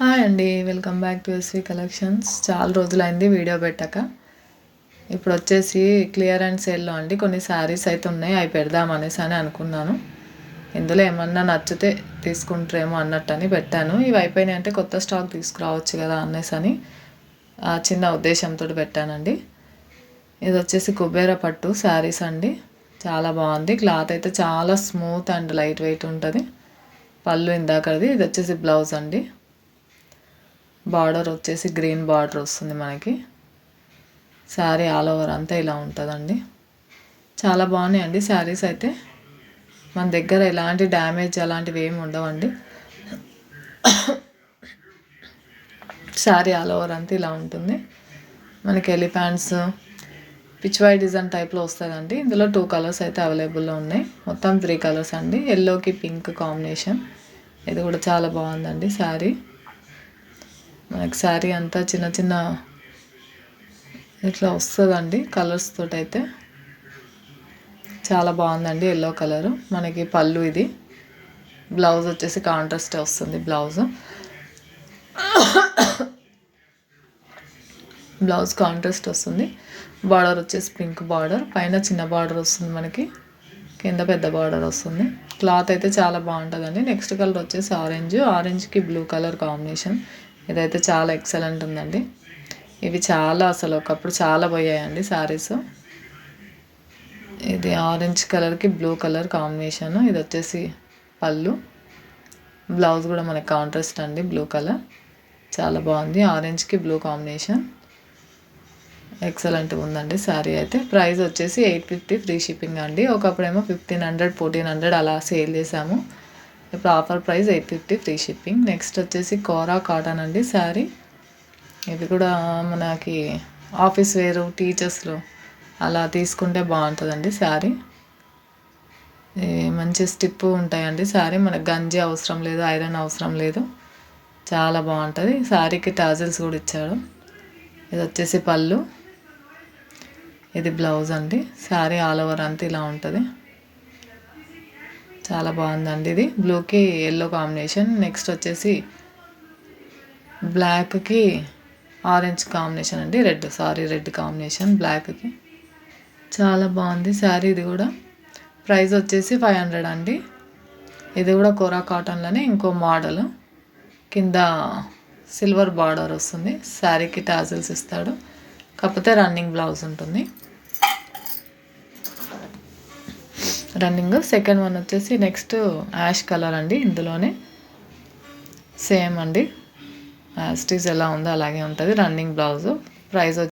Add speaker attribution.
Speaker 1: Hi అండి welcome back to SV collections. చాలా రోజులైంది వీడియో పెట్టాక. ఇప్పుడు వచ్చేసి క్లియర్ అండ్ సేల్లో అండి. కొన్ని శారీస్ అయితే ఉన్నాయి అవి పెడదాం అనేసి అని అనుకున్నాను. ఇందులో ఏమన్నా నచ్చితే తీసుకుంటారేమో అన్నట్టు అని పెట్టాను. ఇవి అయిపోయినాయి అంటే కొత్త స్టాక్ తీసుకురావచ్చు కదా అనేసి అని ఆ చిన్న ఉద్దేశంతో పెట్టానండి. ఇది వచ్చేసి కుబేర పట్టు శారీస్ అండి. చాలా బాగుంది. క్లాత్ అయితే చాలా స్మూత్ అండ్ లైట్ వెయిట్ ఉంటుంది. పళ్ళు ఇందాకది ఇది వచ్చేసి బ్లౌజ్ అండి. బార్డర్ వచ్చేసి గ్రీన్ బార్డర్ వస్తుంది మనకి. శారీ ఆల్ ఓవర్ అంతా ఇలా ఉంటుందండి. చాలా బాగున్నాయండి శారీస్ అయితే. మన దగ్గర ఎలాంటి డ్యామేజ్ అలాంటివి ఏమి ఉండవండి. శారీ ఆల్ ఓవర్ అంతా ఇలా ఉంటుంది. మనకి ఎలిఫాంట్స్ పిచ్వాయ్ డిజైన్ టైప్లో వస్తుందండి. ఇందులో టూ కలర్స్ అయితే అవైలబుల్లో ఉన్నాయి. మొత్తం త్రీ కలర్స్ అండి. ఎల్లోకి పింక్ కాంబినేషన్. ఇది కూడా చాలా బాగుందండి శారీ. మనకి శారీ అంతా చిన్న చిన్న ఇట్లా వస్తుందండి కలర్స్ తోటైతే. అయితే చాలా బాగుందండి ఎల్లో కలరు మనకి పళ్ళు ఇది. బ్లౌజ్ వచ్చేసి కాంట్రాస్ట్ వస్తుంది బ్లౌజ్ బ్లౌజ్ కాంట్రాస్ట్ వస్తుంది. బార్డర్ వచ్చేసి పింక్ బార్డర్ పైన చిన్న బార్డర్ వస్తుంది మనకి. కింద పెద్ద బార్డర్ వస్తుంది. క్లాత్ అయితే చాలా బాగుంటుందండి. నెక్స్ట్ కలర్ వచ్చేసి ఆరెంజ్ ఆరెంజ్కి బ్లూ కలర్ కాంబినేషన్ ఇదైతే చాలా ఎక్సలెంట్ ఉందండి. ఇవి చాలా అసలు ఒకప్పుడు చాలా పోయాయండి శారీస్ ఇది ఆరెంజ్ కలర్కి బ్లూ కలర్ కాంబినేషన్ ఇది వచ్చేసి పళ్ళు. బ్లౌజ్ కూడా మనకి కాంట్రాస్ట్ అండి బ్లూ కలర్ చాలా బాగుంది. ఆరెంజ్కి బ్లూ కాంబినేషన్ ఎక్సలెంట్ ఉందండి శారీ అయితే. ప్రైస్ వచ్చేసి ఎయిట్ ఫిఫ్టీ ఫ్రీ షిప్పింగ్ అండి. ఒకప్పుడేమో ఫిఫ్టీన్ హండ్రెడ్ ఫోర్టీన్ హండ్రెడ్ అలా సేల్ చేసాము. ఇప్పుడు offer price eight fifty free shipping. Next వచ్చేసి కోరా కాటన్ అండి శారీ. ఇది కూడా మనకి ఆఫీస్ వేరు టీచర్స్లో అలా తీసుకుంటే బాగుంటుందండి శారీ. మంచి స్టిప్ ఉంటాయండి శారీ. మనకు గంజి అవసరం లేదు ఐరన్ అవసరం లేదు. చాలా బాగుంటుంది. శారీకి టాజిల్స్ కూడా ఇచ్చాడు. ఇది వచ్చేసి పళ్ళు. ఇది బ్లౌజ్ అండి. శారీ ఆల్ ఓవర్ అంతా ఇలా ఉంటుంది. చాలా బాగుందండి ఇది. బ్లూకి ఎల్లో కాంబినేషన్ నెక్స్ట్ వచ్చేసి బ్లాక్కి ఆరెంజ్ కాంబినేషన్ అండి. రెడ్ సారీ రెడ్ కాంబినేషన్ బ్లాక్కి చాలా బాగుంది శారీ ఇది కూడా. ప్రైస్ వచ్చేసి ఫైవ్ హండ్రెడ్ అండి. ఇది కూడా కోరా కాటన్లోనే ఇంకో మోడల్ కింద సిల్వర్ బార్డర్ వస్తుంది. శారీకి టాజిల్స్ ఇస్తాడు. కాకపోతే రన్నింగ్ బ్లౌజ్ ఉంటుంది. రన్నింగ్ సెకండ్ వన్ వచ్చేసి నెక్స్ట్ యాష్ కలర్ అండి ఇందులోనే సేమ్ అండి. యాస్టీస్ ఎలా ఉందో అలాగే ఉంటుంది. Running blouse price